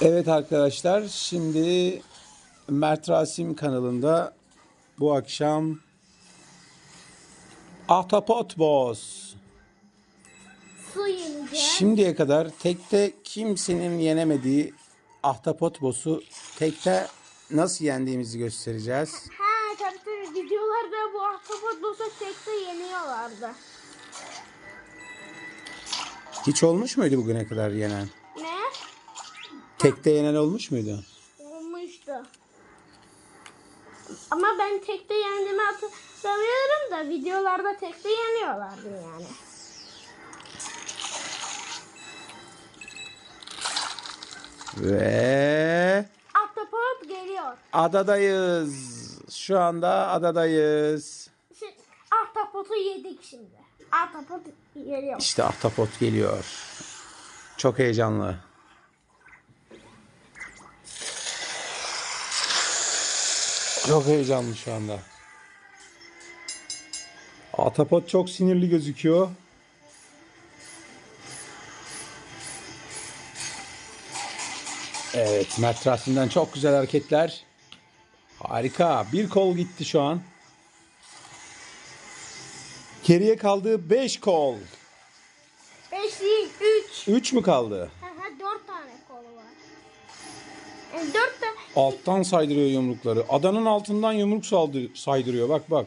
Evet arkadaşlar şimdi Mert Rasim kanalında bu akşam Ahtapot Boss. Su yeneceğiz. Şimdiye kadar tekte kimsenin yenemediği Ahtapot Boss'u tekte nasıl yendiğimizi göstereceğiz. Ha tabii tabii videolarda bu ahtapot boss'u tekte yeniyorlardı. Hiç olmuş muydu bugüne kadar yenen? Tekte yenen olmuş muydu? Olmuştu. Ama ben tekte yendiğimi hatırlamıyorum da videolarda tekte yeniyorlardı yani. Ve Ahtapot geliyor. adadayız. Şu anda adadayız. Şimdi ahtapotu yedik şimdi. Ahtapot geliyor. İşte ahtapot geliyor. Çok heyecanlı. Çok heyecanlı şu anda. Ahtapot çok sinirli gözüküyor. Evet, Mert Rasim'den çok güzel hareketler. Harika. Bir kol gitti şu an. Geriye kaldı 5 kol. 5 değil 3. 3 mü kaldı? 4 tane kolu var. Yani 4 tane. Alttan saydırıyor yumrukları. Adanın altından yumruk saldır, saydırıyor. Bak bak.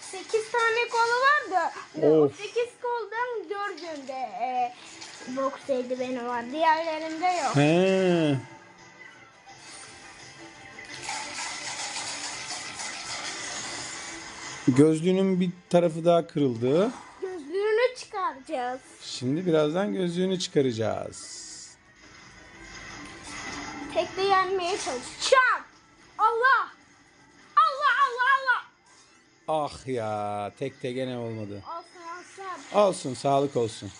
8 tane kolu var da Of. 8 koldan 4'ünde e, boks eldiveni var. Diğerlerinde yok. He. Gözlüğünün bir tarafı daha kırıldı. Gözlüğünü çıkaracağız. Şimdi birazdan gözlüğünü çıkaracağız. Tekte yenmeye çalışacağım. Allah! Allah Allah Allah! Ah ya tek de gene olmadı. Olsun olsun. Olsun sağlık olsun.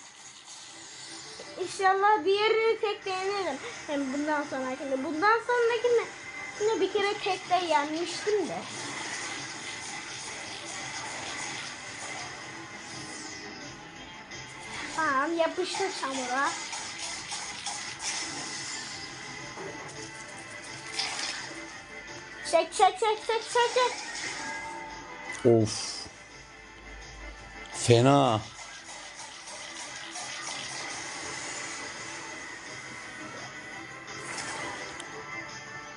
İnşallah diğerini tekte yenerim. Hem bundan sonrakinde. Bundan sonrakinde yine bir kere tekte yenmiştim de. Tamam yapıştı çamura. Çek çek çek çek çek çek. Of. Fena.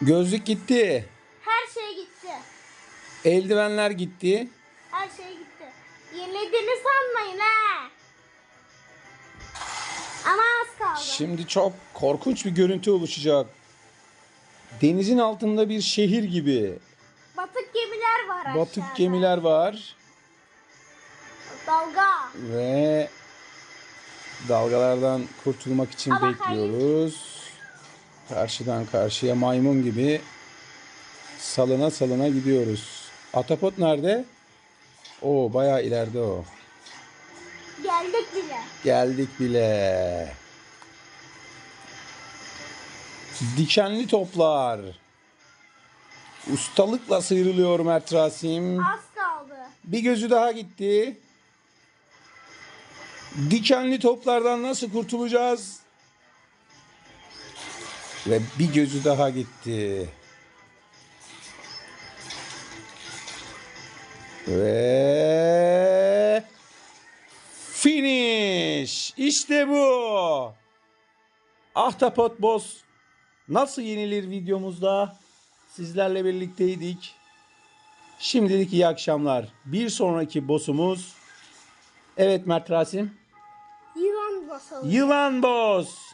Gözlük gitti. Her şey gitti. Eldivenler gitti. Her şey gitti. Yenildiğini sanmayın ha. Ama az kaldı. Şimdi çok korkunç bir görüntü oluşacak. Denizin altında bir şehir gibi. Batık gemiler var aşağıda. Batık gemiler var Dalga. ve dalgalardan kurtulmak için Ama bekliyoruz. Karşıdan karşıya maymun gibi salına salına gidiyoruz. Atapot nerede? O bayağı ileride o. Geldik bile. Geldik bile. Dikenli toplar. Ustalıkla sıyrılıyor Mert Rasim. Az kaldı. Bir gözü daha gitti. Dikenli toplardan nasıl kurtulacağız? Ve bir gözü daha gitti. Ve finish. İşte bu. Ahtapot Boss nasıl yenilir videomuzda sizlerle birlikteydik. Şimdilik iyi akşamlar. Bir sonraki boss'umuz Evet Mert Rasim. Yılan basalım. Yılan Boss.